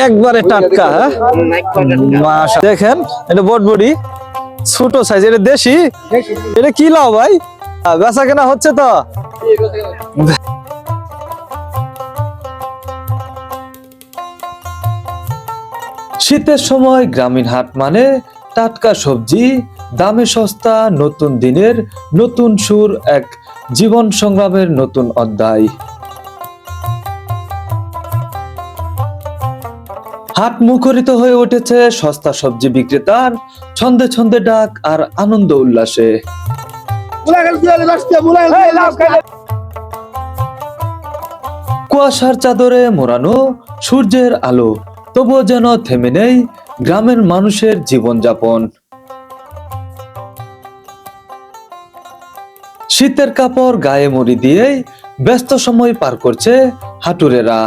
একবারে টাটকা হ্যাঁ? দেখেন, এটা বটবডি ছোট সাইজ এটা দেশি? এটা কি লাও ভাই? বেচা কেনা হচ্ছে তো? শীতের সময় গ্রামীণ হাট মানে টাটকা সবজি দামে সস্তা, নতুন দিনের, নতুন সুর, এক জীবন সংগ্রামের নতুন অধ্যায়। হাট মুখরিত হয়ে উঠেছে সস্তা সবজি বিক্রেতার ছন্দে ছন্দে ডাক আর আনন্দ উল্লাসে। কুয়াশার চাদরে মোড়ানো সূর্যের আলো, তবুও যেন থেমে নেই গ্রামের মানুষের জীবনযাপন। শীতের কাপড় গায়ে মুড়ি দিয়েই ব্যস্ত সময় পার করছে হাটুরেরা।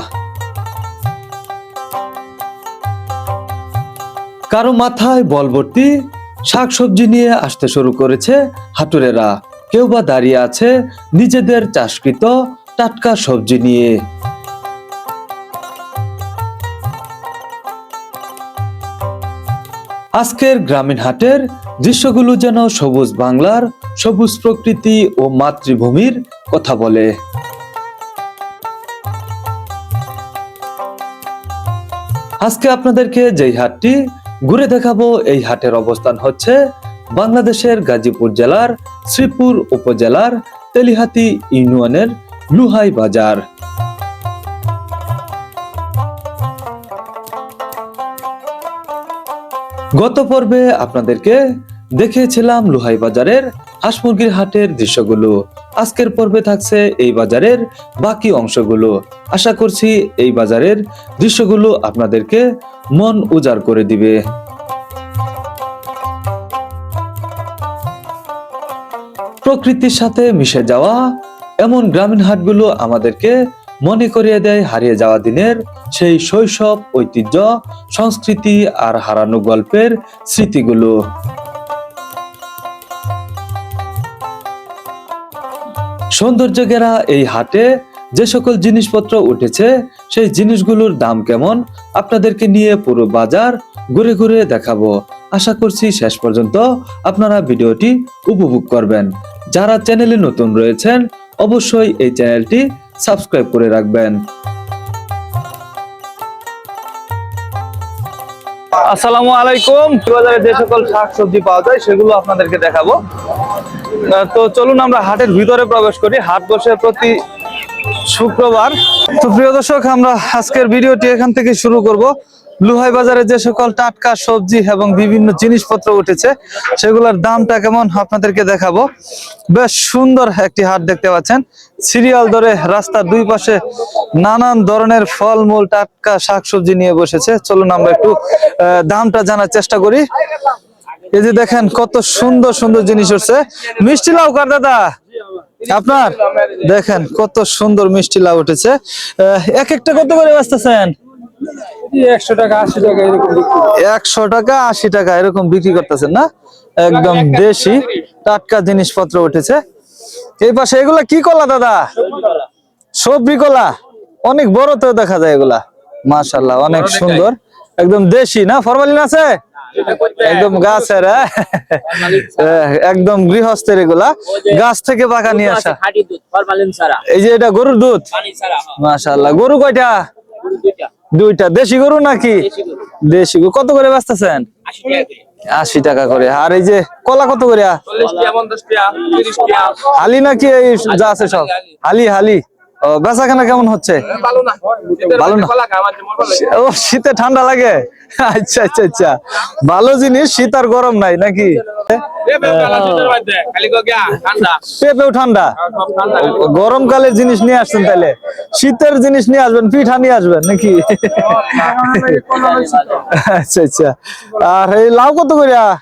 কারও মাথায় বলবর্তি শাকসবজি নিয়ে আসতে শুরু করেছে হাটুরেরা। কেউ বা দাঁড়িয়ে আছে নিজেদের চাষকৃত টাটকা সবজি নিয়ে। আজকের গ্রামীণ হাটের দৃশ্যগুলো যেন সবুজ বাংলার সবুজ প্রকৃতি ও মাতৃভূমির কথা বলে। আজকে আপনাদেরকে যেই হাটটি ঘুরে দেখাবো, এই হাটের অবস্থান হচ্ছে বাংলাদেশের গাজীপুর জেলার শ্রীপুর উপজেলার তেলিহাতি ইউনিয়নের লুহাই বাজার। গত পর্বে আপনাদেরকে দেখিয়েছিলাম লুহাই বাজারের হাঁস মুরগির হাটের দৃশ্যগুলো। আজকের পর্বে থাকছে এই বাজারের বাকি অংশগুলো। আশা করছি এই বাজারের দৃশ্যগুলো আপনাদেরকে মন উজাড় করে দিবে। প্রকৃতির সাথে মিশে যাওয়া এমন গ্রামীণ হাটগুলো আমাদেরকে মনে করিয়ে দেয় হারিয়ে যাওয়া দিনের সেই শৈশব, ঐতিহ্য, সংস্কৃতি আর হারানো গল্পের স্মৃতিগুলো। সৌন্দর্য ঘেরা এই হাটে যে সকল জিনিসপত্র উঠেছে, সেই জিনিসগুলোর দাম কেমন? আপনাদেরকে নিয়ে পুরো বাজার ঘুরে ঘুরে দেখাবো। আশা করছি শেষ পর্যন্ত আপনারা ভিডিওটি উপভোগ করবেন। যারা চ্যানেলে নতুন রয়েছেন, অবশ্যই এই চ্যানেলটি সাবস্ক্রাইব করে রাখবেন। আসসালামু আলাইকুম। বাজারে যে সকল শাকসবজি পাওয়া যায়, সেগুলো আপনাদেরকে দেখাবো। তো চলুন আমরা হাটের ভিতরে প্রবেশ করি। হাট বসে প্রতি শুক্রবার। তো প্রিয় দর্শক, আমরা আজকের ভিডিওটি এখান থেকে শুরু করব। লুহাই বাজারে যে সকল টাটকা সবজি এবং বিভিন্ন জিনিসপত্র উঠেছে, সেগুলোর দামটা কেমন আপনাদেরকে দেখাবো। বেশ সুন্দর একটি হাট দেখতে পাচ্ছেন। সিরিয়াল ধরে রাস্তার দুই পাশে নানান ধরনের ফলমূল, টাটকা শাকসবজি নিয়ে বসেছে। চলুন আমরা একটু দামটা জানার চেষ্টা করি। এই যে দেখেন কত সুন্দর সুন্দর জিনিস উঠছে। মিষ্টি লাউ কার দাদা? আপনার? দেখেন কত সুন্দর মিষ্টি লাউ উঠেছে। এক একটা কত করে বেচতেছেন? একশো টাকা আশি টাকা এরকম একশো টাকা আশি টাকা এরকম বিক্রি করতেছেন না? একদম দেশি টাটকা জিনিসপত্র উঠেছে। এই পাশে এগুলা কি কলা দাদা? সবজি কলা। অনেক বড় তো দেখা যায় এগুলা। মাশাল্লাহ অনেক সুন্দর। একদম দেশি না? ফরমালিন আছে? একদম গাছের হ্যাঁ? একদম গৃহস্থের এগুলা। গাছ থেকে পাকা নিয়ে আসা। এই যে এটা গরুর দুধ? হ্যাঁ, মাশাল্লাহ গরু কয়টা? দুইটা। দেশি গরু নাকি? দেশি গরু। কত করে বাঁচতেছেন? আশি টাকা করে। আর এই যে কলা কত করে? হালি নাকি এই যা আছে সব? হালি হালি। ও বেচাকেনা কেমন হচ্ছে ভালো না মন ও শীতে ঠান্ডা লাগে আচ্ছা আচ্ছা আচ্ছা ভালো জিনিস শীত আর গরম নাই নাকি পেঁপেও ঠান্ডা সব গরমকালের জিনিস নিয়ে আসছেন তাহলে শীতের জিনিস নিয়ে আসবেন পিঠা নিয়ে আসবেন নাকি আচ্ছা আচ্ছা আর এই লাউ কত করে লাউ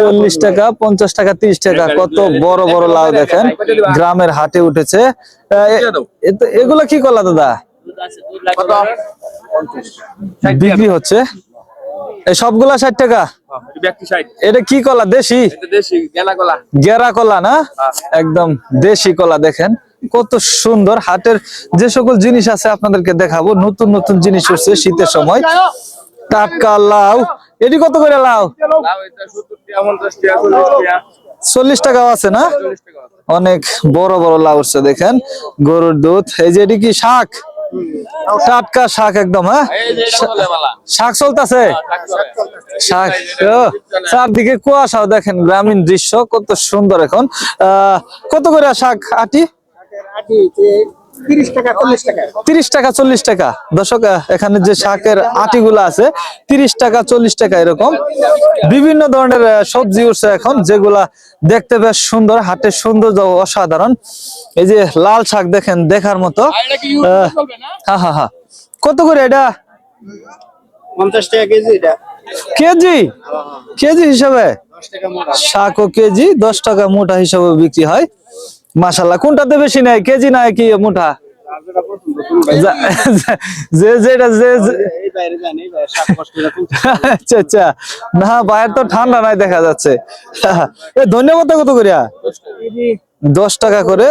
চল্লিশ টাকা পঞ্চাশ টাকা তিরিশ টাকা। কত বড় বড় লাউ দেখেন গ্রামের হাটে উঠেছে। এগুলা কি কলা দাদা? বিক্রি হচ্ছে। সবগুলা ষাট টাকা? এটা কি কলা দেশি? গেরা কলা। না? একদম দেশি কলা দেখেন। কত সুন্দর। হাটের যে সকল জিনিস আছে আপনাদেরকে দেখাবো। নতুন নতুন জিনিস হচ্ছে শীতের সময়। টাটকা লাউ এটি কত করে লাউ চল্লিশ টাকাও আছে না? অনেক বড় বড় লাউ উঠছে দেখেন। গরুর দুধ। এই যে এটি কি শাক? টাটকা শাক একদম হ্যাঁ? এই যে এটা বলে বালা শাক চলতেছে? শাক ও, চারদিকে কুয়াশাও দেখেন গ্রামীণ দৃশ্য কত সুন্দর এখন। আহ, কত করে শাক আটি? তিরিশ টাকা চল্লিশ টাকা। দর্শক এখানে যে শাকের আটিগুলো আছে তিরিশ টাকা চল্লিশ টাকা এরকম। বিভিন্ন ধরনের সবজি উঠছে এখন যেগুলা দেখতে বেশ সুন্দর হাটের সৌন্দর্য অসাধারণ। এই যে লাল শাক দেখেন দেখার মতো। হা হা হা। কত করে এটা? পঞ্চাশ টাকা কেজি এটা। কেজি? কেজি হিসাবে? শাক ও কেজি দশ টাকা মোটা হিসাবে বিক্রি হয়। মাসাল্লাহ কোনটাতে বেশি নেয়? কেজি না কি মোটা? যে। আচ্ছা আচ্ছা। না তো ঠান্ডা নাই দেখা যাচ্ছে। ধন্যবাদ কত করিয়া? দশ টাকা করে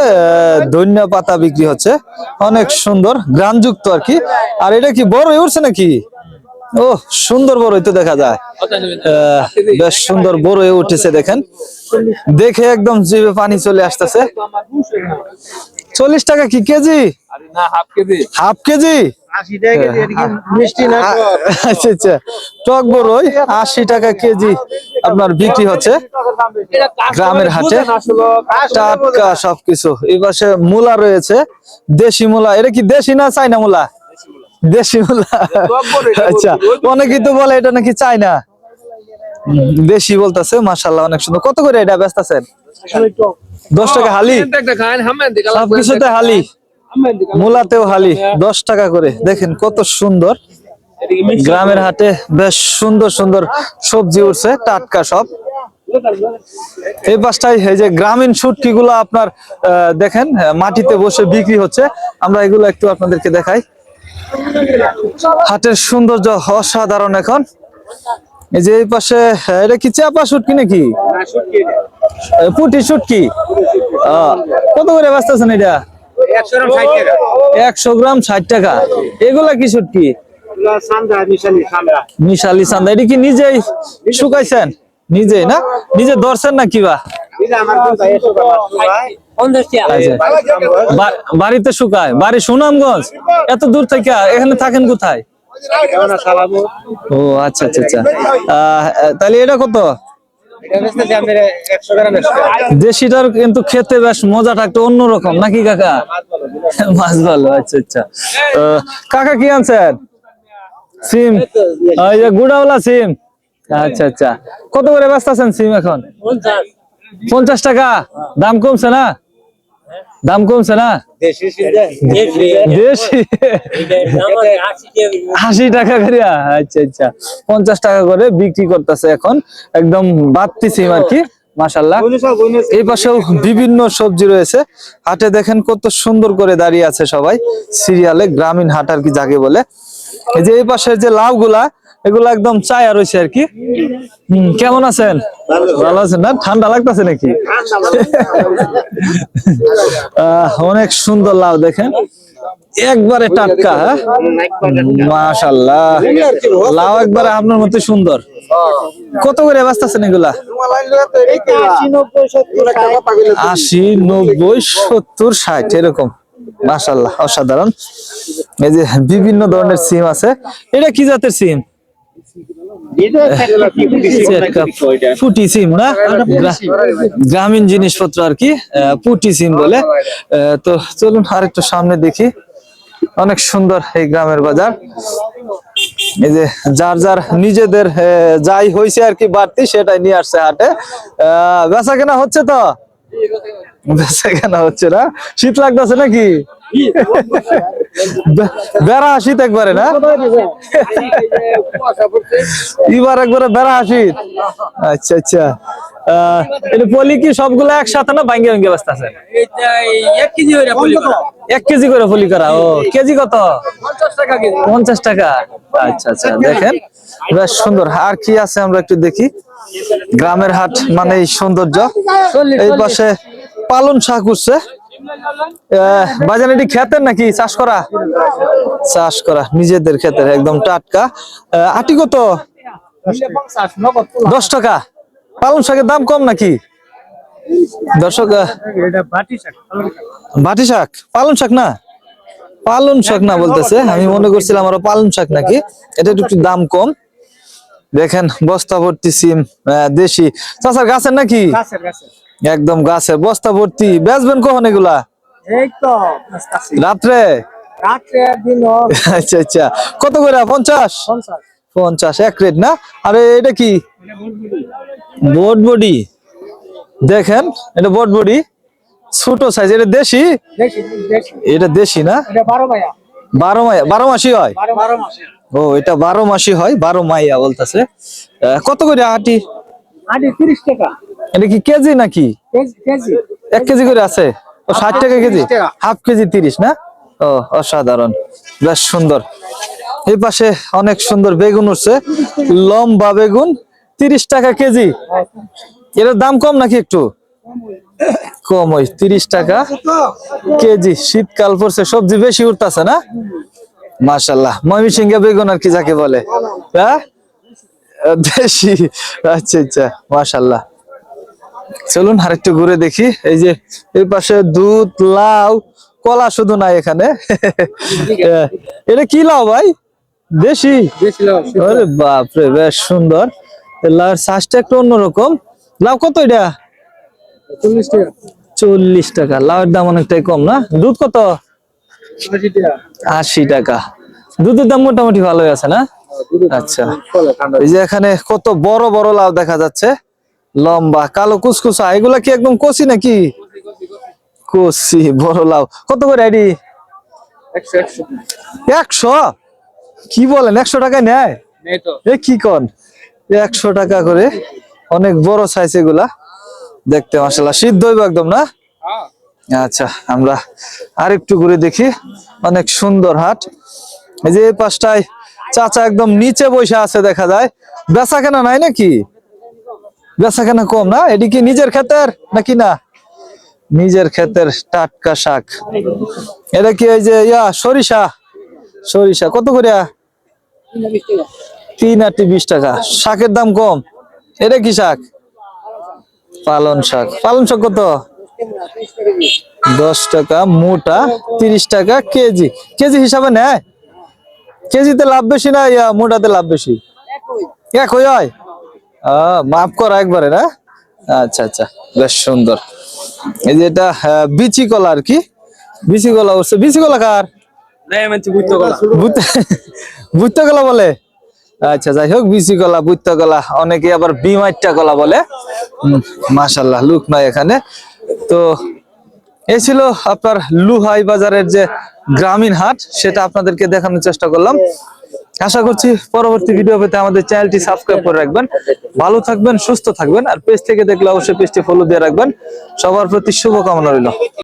ধনিয়া পাতা বিক্রি হচ্ছে। অনেক সুন্দর গ্রানযুক্ত আর কি। আর এটা কি বড় উঠছে নাকি? ও সুন্দর বড় তো দেখা যায়। বেশ সুন্দর বড় হয়ে উঠেছে দেখেন। দেখে একদম জিভে পানি চলে আসতেছে। চল্লিশ টাকা কি কেজি? Half KG? মিষ্টি না আচ্ছা আচ্ছা। টক বড়ই আশি টাকা কেজি আপনার বিক্রি হচ্ছে। গ্রামের হাটে। টাটকা সবকিছু। এই পাশে মূলা রয়েছে দেশি মূলা। এটা কি দেশি না চাইনা মূলা? দেশি আচ্ছা অনেকেই তো বলে এটা নাকি চাইনা হুম, দেশি বলতেছে মাশাল্লাহ অনেক সুন্দর। কত করে এটা ব্যস্ত আছেন দশ টাকা হালি? সবকিছুতে হালি। মূলাতেও হালি দশ টাকা করে। দেখেন কত সুন্দর। গ্রামের হাটে বেশ সুন্দর সুন্দর সবজি উঠছে টাটকা সব। এই পাশটায় এই যে গ্রামীণগুলো আপনার দেখেন মাটিতে বসে বিক্রি হচ্ছে। আমরা এগুলো একটু আপনাদেরকে দেখাই। হাটের সৌন্দর্য অসাধারণ এখন। এই যে এই পাশে এটা কি চাপা শুটকি নাকি? পুটি আহ, কত করে বাঁচতেছেন এটা? একশো গ্রাম ষাট টাকা। এগুলা কি এগুলা মিশালি সান্দা। এটা কি নিজেই শুকাইছেন? নিজেই না? নিজে ধরছেন না কিবা বাড়িতে শুকায়। বাড়ি সুনামগঞ্জ? এত দূর থেকে এখানে থাকেন কোথায়? ও আচ্ছা আচ্ছা আচ্ছা। আহ, তাহলে এটা কত। দেশিটার কিন্তু খেতে বেশ মজাটা একটু অন্যরকম নাকি কাকা? মাছ ভালো আচ্ছা আচ্ছা। কাকা কি আনছেন? সিম? ওই যে গুড়াওয়ালা সিম। আচ্ছা আচ্ছা। কত করে ব্যস্ত আছেন সিম এখন? পঞ্চাশ টাকা? দাম কমছে না? দাম কমছে না? দেশি আশি টাকা করে? আচ্ছা আচ্ছা। পঞ্চাশ টাকা করে বিক্রি করতেছে এখন। একদম বাড়তি সিম আর কি মাসাল্লাহ। এই পাশেও বিভিন্ন সবজি রয়েছে। হাটে দেখেন কত সুন্দর করে দাঁড়িয়ে আছে সবাই। সিরিয়ালে গ্রামীণ হাট আর কি যাকে বলে। এই যে এই পাশের যে লাউ গুলা এগুলা একদম চায়া রয়েছে আর কি। হম, কেমন আছেন? ভালো আছেন না? ঠান্ডা লাগতেছে নাকি? অনেক সুন্দর লাউ দেখেন। একবারে টাটকা হ্যাঁ? মাশাল্লাহ লাউ একবারে আপনার মতো সুন্দর। কত করে বাঁচতেছেন এগুলা? আশি নব্বই সত্তর ষাট এরকম। মাশাল্লাহ অসাধারণ। এই যে বিভিন্ন ধরনের সিম আছে। এটা কি জাতের সিম? ফুটি সিম না? গ্রামীণ জিনিসপত্র আর কি পুটি সিম বলে। তো চলুন আর একটু সামনে দেখি। অনেক সুন্দর এই গ্রামের বাজার। এই যে যার যার নিজেদের যাই হয়েছে আর কি বাড়তি সেটাই নিয়ে আসছে হাটে। আহ, বেচা কেনা হচ্ছে তো? বেচা কেনা হচ্ছে না? শীত লাগতেছে নাকি? বেড়া শীত একবারে না? এবার একবারে বেড়া শীত। আচ্ছা আচ্ছা। এটা পলি কি সবগুলো একসাথে না ভাঙ্গে ভাঙ্গে ব্যস্ত আছে এক কেজি করে ফলি করা, ও, কেজি কত? পঞ্চাশ টাকা। আচ্ছা আচ্ছা দেখেন, বেশ সুন্দর। আর কি আছে আমরা একটু দেখি? গ্রামের হাট মানে সৌন্দর্য। এই পাশে পালন শাক উঠছে। বাজান এটি খেতের নাকি? চাষ করা? চাষ করা, নিজেদের ক্ষেতের, একদম টাটকা। আটি কত? দশ টাকা। পালং শাকের দাম কম নাকি? দর্শক বাটি শাক পালং শাক না? পালং শাক না বলতেছে, আমি মনে করছিলাম আরও পালং শাক নাকি। এটা একটু দাম কম। দেখেন, বস্তা ভর্তি সিম দেশি। চাচার গাছের নাকি? একদম গাছে বস্তা ভর্তি। বেচবেন কখন এগুলা? রাত্রে? আচ্ছা আচ্ছা। কত করে? পঞ্চাশ? পঞ্চাশ। এক রেট না? আরে এটা কি? Boat body. দেখেন এটা বোট বডি। ছোট সাইজ এটা দেশি? এটা দেশি না? বারো মাইয়া। বারো মাসি হয়? ও এটা বারো মাসি হয় বারো মাইয়া বলতেছে। কত করে আটি? আটি তিরিশ টাকা। এটা কি কেজি নাকি? এক কেজি করে আছে? ও ষাট টাকা কেজি? হাফ কেজি তিরিশ না? ও অসাধারণ। বেশ সুন্দর। এই পাশে অনেক সুন্দর বেগুন উঠছে। লম্বা বেগুন তিরিশ টাকা কেজি। এর দাম কম নাকি একটু? কম ওই তিরিশ টাকা কেজি। শীতকাল পড়ছে সবজি বেশি উঠতেছে না? মাশাল্লাহ ময়মনসিংহে বেগুন আর কি যাকে বলে হ্যাঁ? দেশি আচ্ছা আচ্ছা মাশাল্লাহ চলুন আরেকটু ঘুরে দেখি। এই যে এই পাশে দুধ লাউ কলা শুধু নাই এখানে। এটা কি লাউ ভাই? দেশি? আরে বাপরে বেশ সুন্দর। লাউর সাইজটা একটু অন্যরকম। লাউ কত এটা? চল্লিশ টাকা। চল্লিশ টাকা। লাউয়ের দাম অনেকটাই কম না? দুধ কত? আশি টাকা। দুধের দাম মোটামুটি ভালোই আছে না? আচ্ছা। এই যে এখানে কত বড় বড় লাউ দেখা যাচ্ছে। লম্বা কালো কুচকুচা এগুলা কি একদম কচি নাকি? কচি বড় লাউ। কত করে আইডি? একশো? কি বলেন একশো টাকায় নেয়? এ কি কন? একশো টাকা করে অনেক বড় সাইজ এগুলা। দেখতে মাসাল্লাহ সিদ্ধ হইব একদম না? আচ্ছা আমরা আরেকটু ঘুরে দেখি। অনেক সুন্দর হাট। এই যে এই পাশটায় চাচা একদম নিচে বসে আছে দেখা যায়। বেচা কেনা নাই নাকি? বেচা কেনা কম না? এটি কি নিজের ক্ষেতের নাকি না? নিজের ক্ষেতের টাটকা শাক। এটা কি এই যে ইয়া, সরিষা? সরিষা। কত করিয়া? তিন আটটি বিশ টাকা। শাকের দাম কম। এটা কি শাক? পালন শাক। পালন শাক কত? দশ টাকা, মোটা তিরিশ টাকা কেজি। কেজি হিসাবে নেয়? কেজিতে লাভ বেশি না ইয়া, মোটাতে লাভ বেশি? এক হয়? আহ, মাফ করা একবারে না? আচ্ছা আচ্ছা বেশ সুন্দর। এই যে এটা বিচি কলা আর কি? বিচি কলা উঠছে বিচি কলা কার? বুত্ত কলা। বলে? আচ্ছা যাই হোক বিচি কলা বুত্ত কলা অনেকে আবার বিমাইট্টা কলা বলে। লুক নয় এখানে। তো এই ছিল আপনার লুহাই বাজারের যে গ্রামীণ হাট সেটা আপনাদেরকে দেখানোর চেষ্টা করলাম। আশা করছি পরবর্তী ভিডিও পেতে আমাদের চ্যানেলটি সাবস্ক্রাইব করে রাখবেন। ভালো থাকবেন, সুস্থ থাকবেন, আর পেজ থেকে দেখলে অবশ্যই পেজটি ফলো দিয়ে রাখবেন। সবার প্রতি শুভকামনা রইল।